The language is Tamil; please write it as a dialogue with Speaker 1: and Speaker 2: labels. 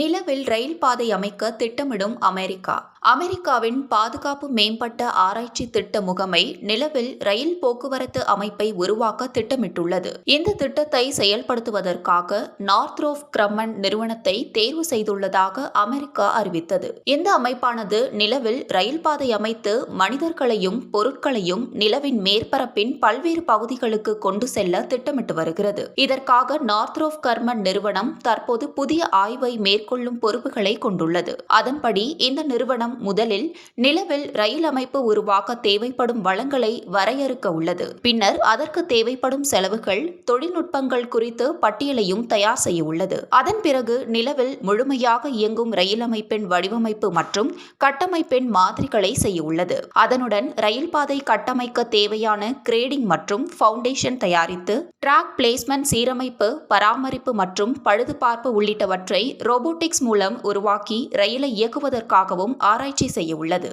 Speaker 1: நிலவில் ரயில் பாதை அமைக்க திட்டமிடும் அமெரிக்கா. அமெரிக்காவின் பாதுகாப்பு மேம்பட்ட ஆராய்ச்சி திட்ட முகமை நிலவில் ரயில் போக்குவரத்து அமைப்பை உருவாக்க திட்டமிட்டுள்ளது. இந்த திட்டத்தை செயல்படுத்துவதற்காக நார்த்ரோப் கிரம்மன் நிறுவனத்தை தேர்வு செய்துள்ளதாக அமெரிக்கா அறிவித்தது. இந்த அமைப்பானது நிலவில் ரயில் பாதை அமைத்து மனிதர்களையும் பொருட்களையும் நிலவின் மேற்பரப்பின் பல்வேறு பகுதிகளுக்கு கொண்டு செல்ல திட்டமிட்டு வருகிறது. இதற்காக நார்த்ரோப் கர்மன் நிறுவனம் தற்போது புதிய ஆய்வை மேற்கொள்ளும் பொறுப்புகளை கொண்டுள்ளது. அதன்படி இந்த நிறுவனம் முதலில் நிலவில் ரயில் அமைப்பு உருவாக்க தேவைப்படும் வளங்களை வரையறுக்க உள்ளது. பின்னர் அதற்கு தேவைப்படும் செலவுகள் தொழில்நுட்பங்கள் குறித்து பட்டியலையும் தயார் செய்ய உள்ளது. அதன் பிறகு நிலவில் முழுமையாக இயங்கும் ரயில் அமைப்பின் வடிவமைப்பு மற்றும் கட்டமைப்பின் மாதிரிகளை செய்ய உள்ளது. அதனுடன் ரயில் பாதை கட்டமைக்க தேவையான கிரேடிங் மற்றும் ஃபவுண்டேஷன் தயாரித்து டிராக் பிளேஸ்மெண்ட் சீரமைப்பு பராமரிப்பு மற்றும் பழுதுபார்ப்பு உள்ளிட்டவற்றை ரோபோட் ரோபோட்டிக்ஸ் மூலம் உருவாக்கி ரயிலை இயக்குவதற்காகவும் ஆராய்ச்சி செய்ய உள்ளது.